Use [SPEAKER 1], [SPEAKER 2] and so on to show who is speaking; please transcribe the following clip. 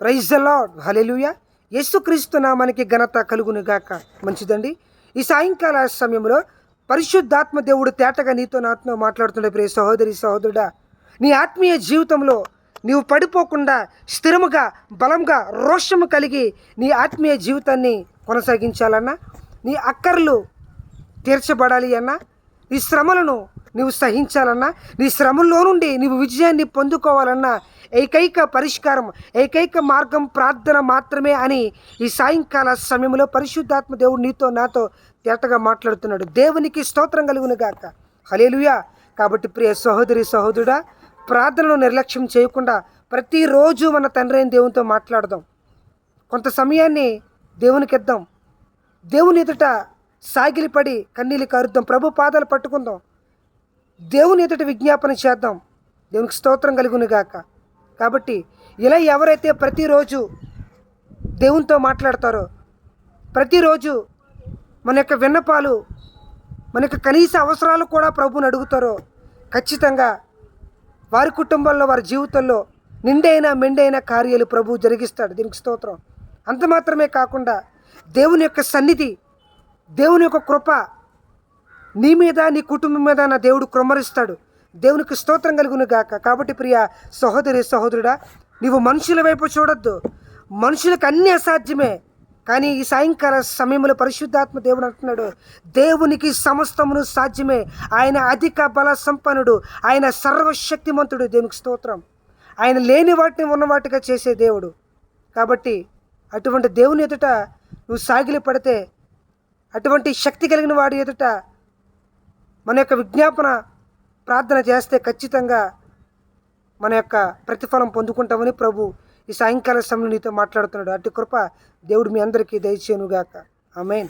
[SPEAKER 1] Praise the lord hallelujah యేసుక్రీస్తు నామానికి ఘనత కలుగునుగాక మంచిదండి. ఈ సాయంకాల సమయంలో పరిశుద్ధాత్మ దేవుడు తేటగా నీతో నాతో మాట్లాడుతుండే ప్రియ సహోదరి సహోదరుడా నీ ఆత్మీయ జీవితంలో నీవు పడిపోకుండా స్థిరముగా బలంగా రోషము కలిగి నీ ఆత్మీయ జీవితాన్ని కొనసాగించాలన్నా నీ అక్కర్లు తీర్చబడాలి అన్నా ఈ శ్రమలను నీవు సహించాలన్నా నీ శ్రమల్లో నుండి నీవు విజయాన్ని పొందుకోవాలన్నా ఏకైక పరిష్కారం ఏకైక మార్గం ప్రార్థన మాత్రమే అని ఈ సాయంకాల సమయంలో పరిశుద్ధాత్మ దేవుడు నీతో నాతో తేటగా మాట్లాడుతున్నాడు. దేవునికి స్తోత్రం కలుగును గాక. హలేలుయా కాబట్టి ప్రియ సహోదరి సహోదరుడా ప్రార్థనను నిర్లక్ష్యం చేయకుండా ప్రతిరోజు మన తండ్రి అయిన దేవునితో మాట్లాడదాం. కొంత సమయాన్ని దేవునికి ఇద్దాం దేవుని ఎదుట సాగిలిపడి కన్నీళ్ళు కారుద్దాం. ప్రభు పాదాలు పట్టుకుందాం. దేవుని ఎదుటి విజ్ఞాపన చేద్దాం. దేవునికి స్తోత్రం కలుగునుగాక కాబట్టి ఇలా ఎవరైతే ప్రతిరోజు దేవునితో మాట్లాడతారో ప్రతిరోజు మన యొక్క విన్నపాలు మన యొక్క కనీస అవసరాలు కూడా ప్రభువుని అడుగుతారో ఖచ్చితంగా వారి కుటుంబంలో వారి జీవితంలో నిండైన మెండైన కార్యాలు ప్రభు జరిగిస్తాడు. దీనికి స్తోత్రం. అంత మాత్రమే కాకుండా దేవుని యొక్క సన్నిధి దేవుని యొక్క కృప నీ మీద నీ కుటుంబం మీద నా దేవుడు క్రమరిస్తాడు. దేవునికి స్తోత్రం కలుగును గాక. కాబట్టి ప్రియ సహోదరి సహోదరుడా నీవు మనుషుల వైపు చూడొద్దు. మనుషులకు అన్ని అసాధ్యమే. కానీ ఈ సాయంకాల సమయంలో పరిశుద్ధాత్మ దేవుడు అంటున్నాడు దేవునికి సమస్తమును సాధ్యమే. ఆయన అధిక బల సంపన్నుడు. ఆయన సర్వశక్తిమంతుడు. దేవునికి స్తోత్రం. ఆయన లేని వాటిని ఉన్నవాటిగా చేసే దేవుడు. కాబట్టి అటువంటి దేవుని ఎదుట నువ్వు సాగిలి పడితే అటువంటి శక్తి కలిగిన వాడి ఎదుట మన యొక్క విజ్ఞాపన ప్రార్థన చేస్తే ఖచ్చితంగా మన యొక్క ప్రతిఫలం పొందుకుంటామని ప్రభు ఈ సాయంకాల సమయంలో నీతో మాట్లాడుతున్నాడు. అటు కృప దేవుడు మీ అందరికీ దయచేనుగాక ఆమెన్.